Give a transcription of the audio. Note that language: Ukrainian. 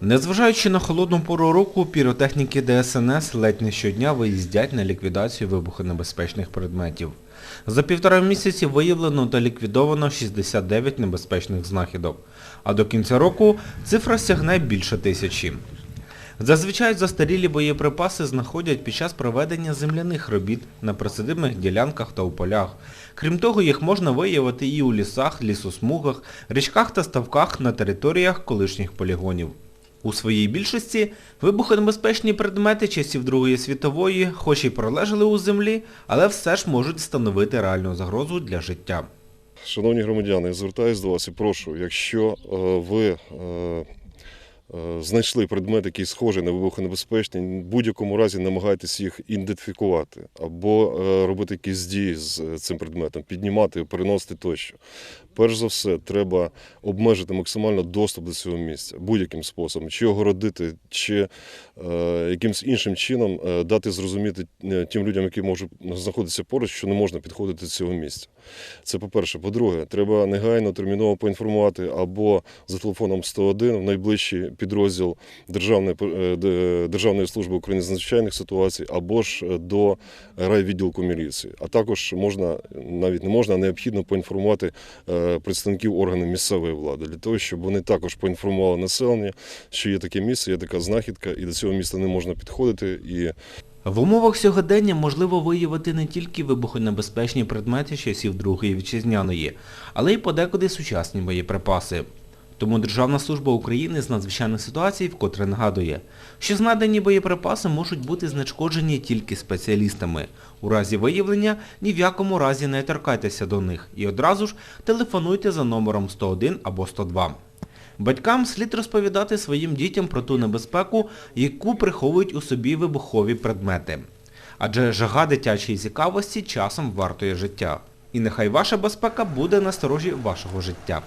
Незважаючи на холодну пору року, піротехніки ДСНС ледь не щодня виїздять на ліквідацію вибухонебезпечних предметів. За півтора місяці виявлено та ліквідовано 69 небезпечних знахідок, а до кінця року цифра сягне більше тисячі. Зазвичай застарілі боєприпаси знаходять під час проведення земляних робіт на присадибних ділянках та у полях. Крім того, їх можна виявити і у лісах, лісосмугах, річках та ставках на територіях колишніх полігонів. У своїй більшості вибухонебезпечні предмети часів Другої світової, хоч і пролежали у землі, але все ж можуть становити реальну загрозу для життя. Шановні громадяни, я звертаюся до вас і прошу, якщо е, ви е, знайшли предмет, який схожий на вибухонебезпечний, в будь-якому разі намагайтесь їх ідентифікувати або е, робити якісь дії з е, цим предметом, піднімати, переносити тощо. Перш за все, треба обмежити максимально доступ до цього місця будь-яким способом, чи огородити, чи е, якимось іншим чином е, дати зрозуміти е, тим людям, які можуть знаходитися поруч, що не можна підходити до цього місця. Це по-перше. По-друге, треба негайно терміново поінформувати або за телефоном 101 в найближчий підрозділ Державної, е, Державної служби України з надзвичайних ситуацій, або ж е, до райвідділку міліції. А також можна, навіть не можна, а необхідно поінформувати е, представників органів місцевої влади для того, щоб вони також поінформували населення, що є таке місце, є така знахідка, і до цього міста не можна підходити. І В умовах сьогодення можливо виявити не тільки вибухонебезпечні предмети часів Другої вітчизняної, але й подекуди сучасні боєприпаси. Тому Державна служба України з надзвичайних ситуацій вкотре нагадує, що знайдені боєприпаси можуть бути знешкоджені тільки спеціалістами. У разі виявлення ні в якому разі не торкайтеся до них і одразу ж телефонуйте за номером 101 або 102. Батькам слід розповідати своїм дітям про ту небезпеку, яку приховують у собі вибухові предмети. Адже жага дитячої цікавості часом вартує життя. І нехай ваша безпека буде на сторожі вашого життя.